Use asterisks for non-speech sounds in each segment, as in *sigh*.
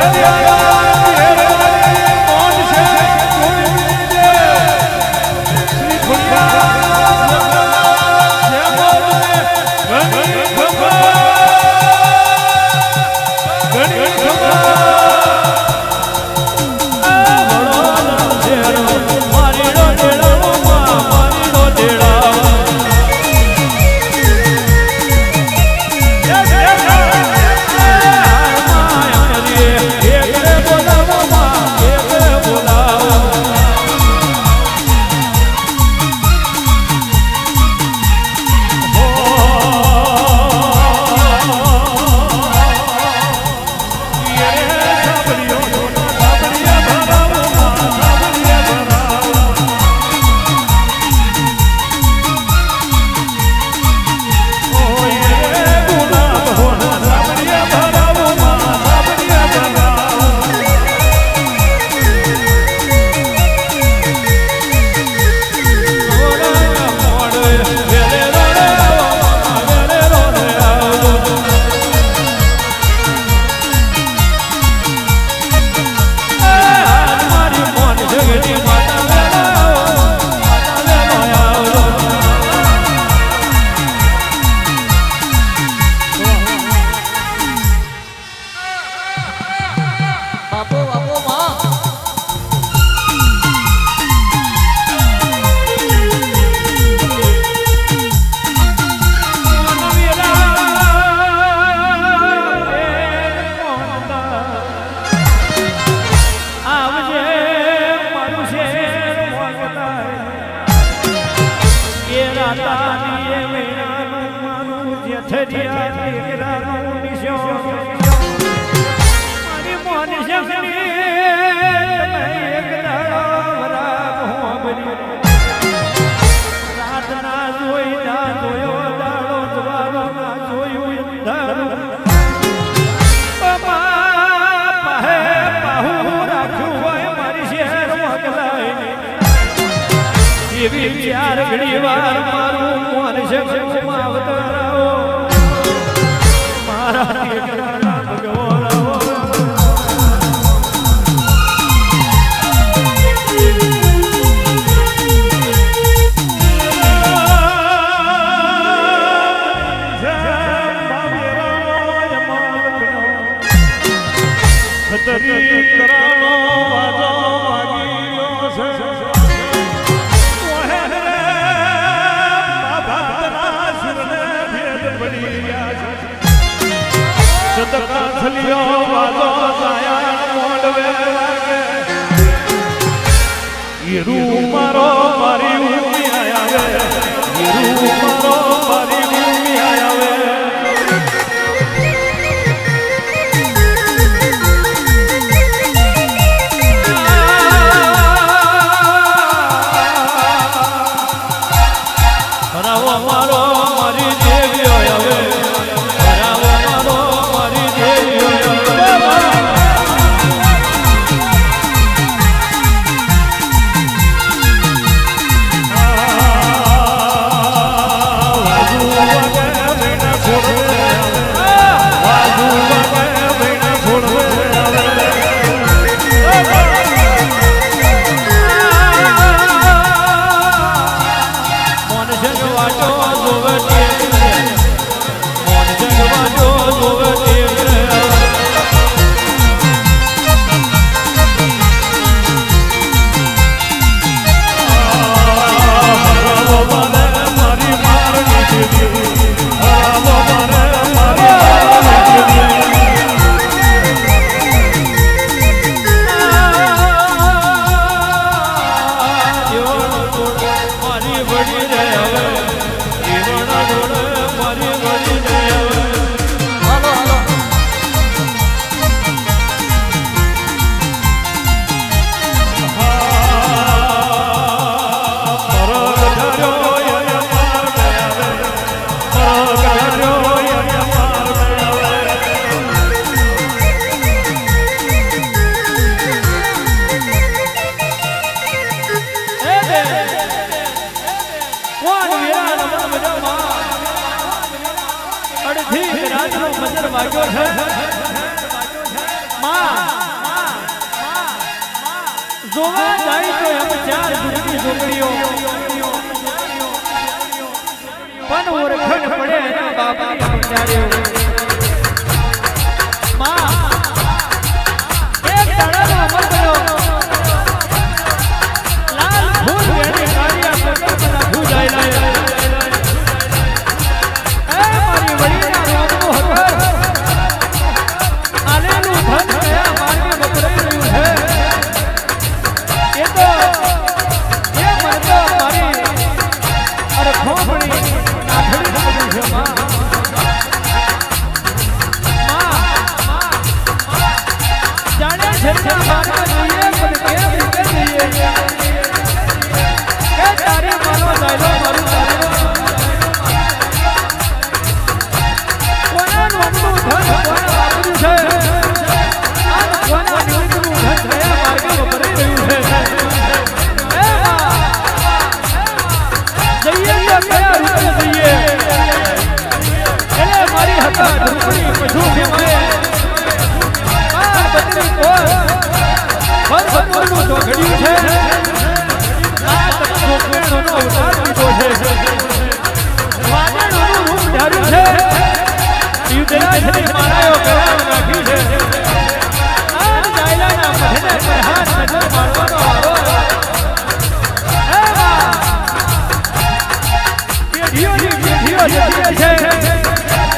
Hallelujah. જોવા જાય તો એમ ચાર જુગની છોકરીઓ. પણ ઓળખણ પડે એના બાપની સમજાડ્યો લાલ ફૂલ વેરી September *laughs*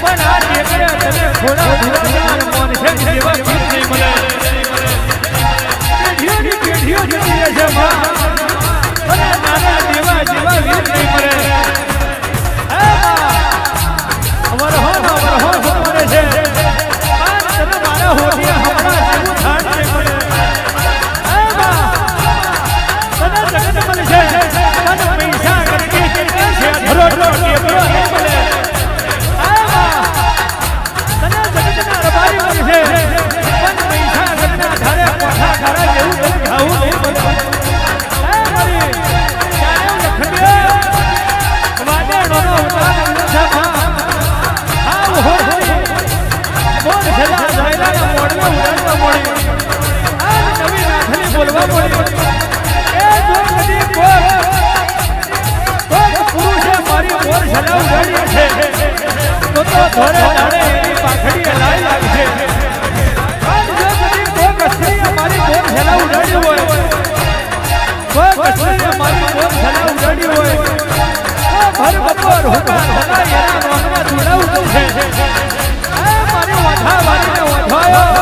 પણ આ તમે ખોડા ઉડાડવા મળી આ નવી લાખણી બોલવા મળી એ જો કદી કોક કોક પુરુષે મારી બોલ સદા ઉડાડી છે તો તો ધરે ધરે એની પાખડી હલાઈ લાગશે પણ જો કદી કોક સ્ત્રીએ મારી બોલ સદા ઉડાડી હોય કોક સ્ત્રીએ મારી બોલ સદા ઉડાડી હોય ભર બપોર હુકાર હલાઈ એના નોંધમાં જોડાવું છે મારી વાથા વાળીને વાથાયો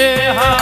errar.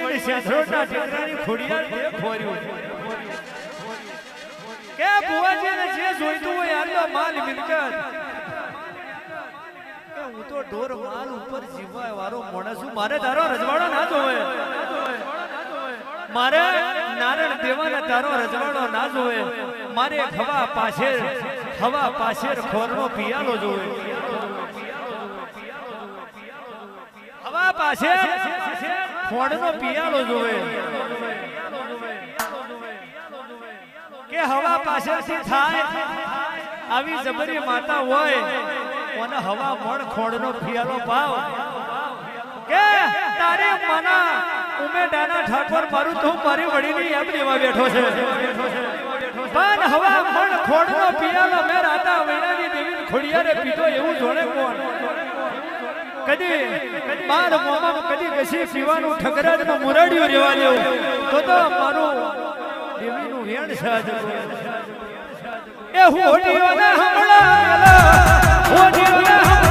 વડીની શેથરોટના ટેકરાની ખોડિયાર તે ખોર્યું કે બુવાજીને જે જોઈતું હોય આટલો માલ મિલકત. કે હું તો ઢોર માલ ઉપર જીવવા વાળો માણસ છું. મારે તારો રજવાડો ના જોવે. મારે નારણ દેવાને તારો રજવાડો ના જોવે. મારે હવા પાછળ હવા પાછળ ખોરનો પિયાલો જોવે. હવા પાછળ ખોડનો પિયાલો જોવે કે હવા પાછળથી થાય આવી જબરી માતા હોય, કોને હવા મણ ખોડનો પિયાલો પાવ કે તારે મના ઉમેડાના ઠાકોર મારું તો મારી વડીની એમ લેવા બેઠો છે. પણ હવા મણ ખોડનો પિયાલો મેં રાતા વેણાની દેવી ખોડિયારે પીધો, એવું જોડે કોણ? કદી, બાર મોમાં કદી કશી પીવાનું ઠકરાજમાં મુરાડ્યું રહેવા દેવું. તો તો મારું દેવીનું વેણ સાજ એ હોડીઓને હમણાં હોડીઓને હમણાં